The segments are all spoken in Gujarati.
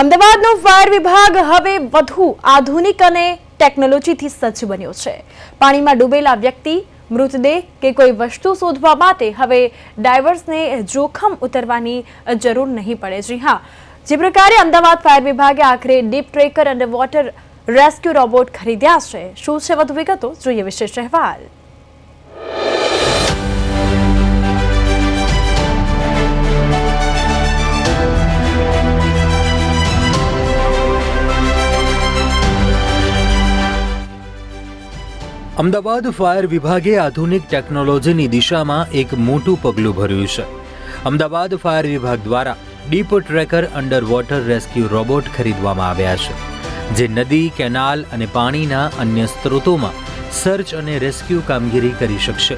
અમદાવાદનો ફાયર વિભાગ હવે વધુ આધુનિક અને ટેકનોલોજીથી સજ્જ બન્યો છે. પાણીમાં ડૂબેલા વ્યક્તિ, મૃતદેહ કે કોઈ વસ્તુ શોધવા માટે હવે ડાઇવર્સને જોખમ ઉતરવાની જરૂર નહીં પડે. જી હા, જે પ્રકારે અમદાવાદ ફાયર વિભાગે આખરે ડીપ ટ્રેકર અને વોટર રેસ્ક્યુ રોબોટ ખરીદ્યા છે. શું છે વધુ વિગતો? જોઈએ વિશેષ અહેવાલ. અમદાવાદ ફાયર વિભાગે આધુનિક ટેકનોલોજીની દિશામાં એક મોટું પગલું ભર્યું છે. અમદાવાદ ફાયર વિભાગ દ્વારા deep trekker under water rescue robot ખરીદવામાં આવ્યા છે, જે નદી, કેનાલ અને પાણીના અન્ય સ્ત્રોતોમાં સર્ચ અને રેસ્ક્યુ કામગીરી કરી શકશે.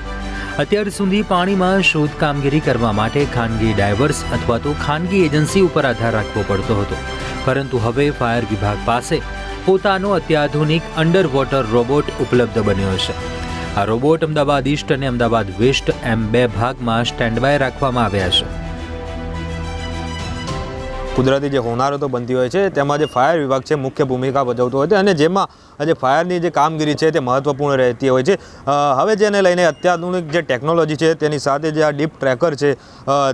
અત્યાર સુધી પાણીમાં શોધ કામગીરી કરવા માટે ખાનગી ડાયવર્સ અથવા તો ખાનગી એજન્સી ઉપર આધાર રાખવો પડતો હતો. પરંતુ હવે ફાયર વિભાગ પાસે પોતાનો અત્યાધુનિક અંડર વોટર રોબોટ ઉપલબ્ધ બન્યો છે. આ રોબોટ અમદાવાદ ઈસ્ટ અને અમદાવાદ વેસ્ટ એમ બે ભાગમાં સ્ટેન્ડ બાય રાખવામાં આવ્યા છે. કુદરતી જે હોનારતો બનતી હોય છે, તેમાં જે ફાયર વિભાગ છે, મુખ્ય ભૂમિકા ભજવતો હોય છે અને જેમાં જે ફાયરની જે કામગીરી છે તે મહત્વપૂર્ણ રહેતી હોય છે. હવે જેને લઈને અત્યાધુનિક જે ટેકનોલોજી છે તેની સાથે જે આ ડીપ ટ્રેકર છે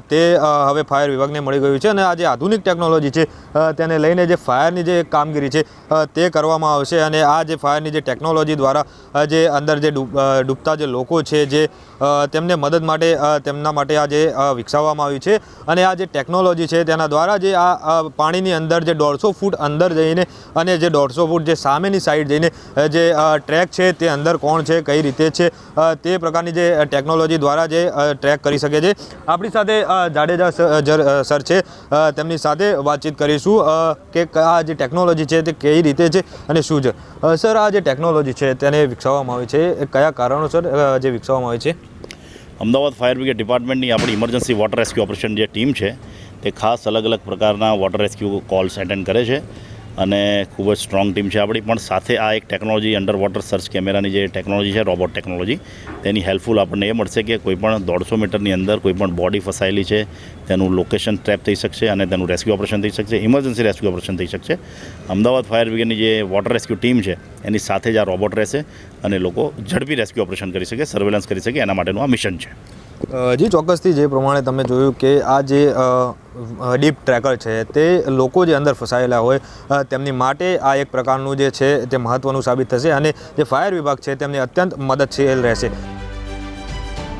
તે હવે ફાયર વિભાગને મળી ગયું છે અને આ જે આધુનિક ટેકનોલોજી છે તેને લઈને જે ફાયરની જે કામગીરી છે તે કરવામાં આવશે અને આ જે ફાયરની જે ટેકનોલોજી દ્વારા જે અંદર જે ડૂબ- ડૂબતા જે લોકો છે જે તેમને મદદ માટે તેમના માટે આ જે વિકસાવવામાં આવ્યું છે અને આ જે ટેકનોલોજી છે તેના દ્વારા જે આ પાણીની અંદર જે દોઢસો ફૂટ અંદર જઈને અને જે દોઢસો ફૂટ જે સામેની સાઈડ જઈને અ, જે ટ્રેક છે તે અંદર કોણ છે કઈ રીતે છે તે પ્રકારની જે ટેકનોલોજી દ્વારા જે ટ્રેક કરી શકે છે. આપણી સાથે જાડેજા સર છે. તેમની સાથે વાતચીત કરીશું કે આ જે ટેકનોલોજી છે તે કઈ રીતે છે અને શું છે. સર આ જે ટેકનોલોજી છે તેને વિકસાવવામાં આવી છે. કયા કારણોસર જે વિકસાવવામાં આવી છે? અમદાવાદ ફાયર બ્રિગેડ ડિપાર્ટમેન્ટની આપણી ઇમરજન્સી વોટર રેસ્ક્યુ ઓપરેશન જે ટીમ છે તે ખાસ અલગ અલગ પ્રકારના વોટર રેસ્ક્યુ કોલ્સ એટેન્ડ કરે છે. અને ખૂબ જ સ્ટ્રોંગ ટીમ છે. આપણી પણ સાથે આ એક ટેકનોલોજી અંડર વોટર સર્ચ કેમેરાની જે ટેકનોલોજી છે રોબોટ ટેકનોલોજી તેની હેલ્પફુલ આપણને એ મળશે કે કોઈપણ દોઢસો મીટરની અંદર કોઈપણ બોડી ફસાયેલી છે, તેનું લોકેશન ટ્રેપ થઈ શકશે અને તેનું રેસ્ક્યુ ઓપરેશન થઈ શકશે ઇમરજન્સી રેસ્ક્યુ ઓપરેશન થઈ શકશે. અમદાવાદ ફાયર બ્રિગેડની જે વોટર રેસ્ક્યુ ટીમ છે, એની સાથે જ આ રોબોટ રહેશે અને લોકો ઝડપી રેસ્ક્યુ ઓપરેશન કરી શકે સર્વેલન્સ કરી શકે, એના માટેનું આ મિશન છે. જી ચોક્કસથી જે પ્રમાણે તમે જોયું કે આ જે ડીપ ટ્રેકર છે તે લોકો જે અંદર ફસાયેલા હોય તેમની માટે આ એક પ્રકારનું જે છે તે મહત્ત્વનું સાબિત થશે અને જે ફાયર વિભાગ છે તેમની અત્યંત મદદશીલ રહેશે.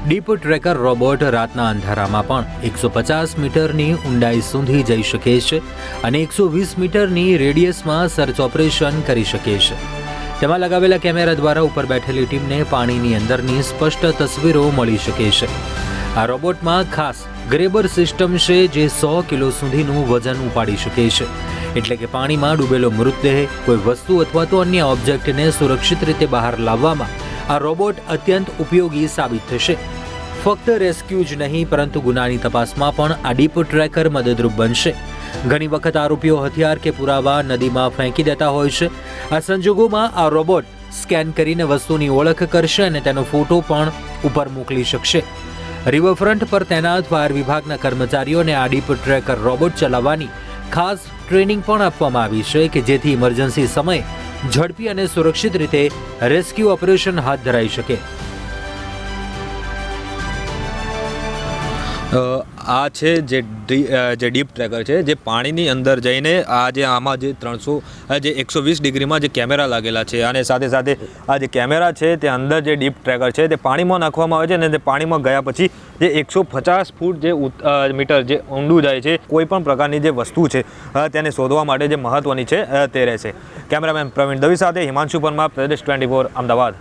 ડીપ ટ્રેકર રોબોટ રાતના અંધારામાં પણ એકસો પચાસ મીટરની ઊંડાઈ સુધી જઈ શકે છે અને એકસો વીસ મીટરની રેડિયસમાં સર્ચ ઓપરેશન કરી શકે છે. તેમાં લગાવેલા કેમેરા દ્વારા ઉપર બેઠેલી ટીમને પાણીની અંદરની સ્પષ્ટ તસવીરો મળી શકે છે. આ રોબોટમાં ખાસ ગ્રેબર સિસ્ટમ છે જે સો કિલો સુધીનું વજન ઉપાડી શકે છે. એટલે કે પાણીમાં ડૂબેલો મૃતદેહ, કોઈ વસ્તુ અથવા તો અન્ય ઓબ્જેક્ટને સુરક્ષિત રીતે બહાર લાવવામાં આ રોબોટ અત્યંત ઉપયોગી સાબિત થશે. ફક્ત રેસ્ક્યુ જ નહીં, પરંતુ ગુનાની તપાસમાં પણ આ ડીપ ટ્રેકર મદદરૂપ બનશે. ઘણી વખત આરોપીઓ હથિયાર કે પુરાવા નદીમાં ફેંકી દેતા હોય છે. આ સંજોગોમાં આ રોબોટ સ્કેન કરીને વસ્તુની ઓળખ કરશે અને તેનો ફોટો પણ ઉપર મોકલી શકશે. રિવરફ્રન્ટ પર તૈનાત ફાયર વિભાગના કર્મચારીઓને આ ડીપ ટ્રેકર રોબોટ ચલાવવાની ખાસ ટ્રેનિંગ પણ આપવામાં આવી છે કે જેથી ઇમરજન્સી સમયે ઝડપી અને સુરક્ષિત રીતે રેસ્ક્યુ ઓપરેશન હાથ ધરાઈ શકે. આ છે જે જે ડીપ ટ્રેકર છે, જે પાણીની અંદર જઈને આ જે આમાં જે ત્રણસો જે એકસો વીસ ડિગ્રીમાં જે કેમેરા લાગેલા છે અને સાથે સાથે આ જે કેમેરા છે તે અંદર જે ડીપ ટ્રેકર છે તે પાણીમાં નાખવામાં આવે છે અને તે પાણીમાં ગયા પછી જે એકસો પચાસ ફૂટ જે મીટર જે ઊંડું જાય છે, કોઈ પણ પ્રકારની જે વસ્તુ છે તેને શોધવા માટે જે મહત્ત્વની છે તે રહેશે. કેમેરામેન પ્રવીણ દવી સાથે હિમાંશુ પરમાર, પ્રદેશ ટ્વેન્ટી ફોર, અમદાવાદ.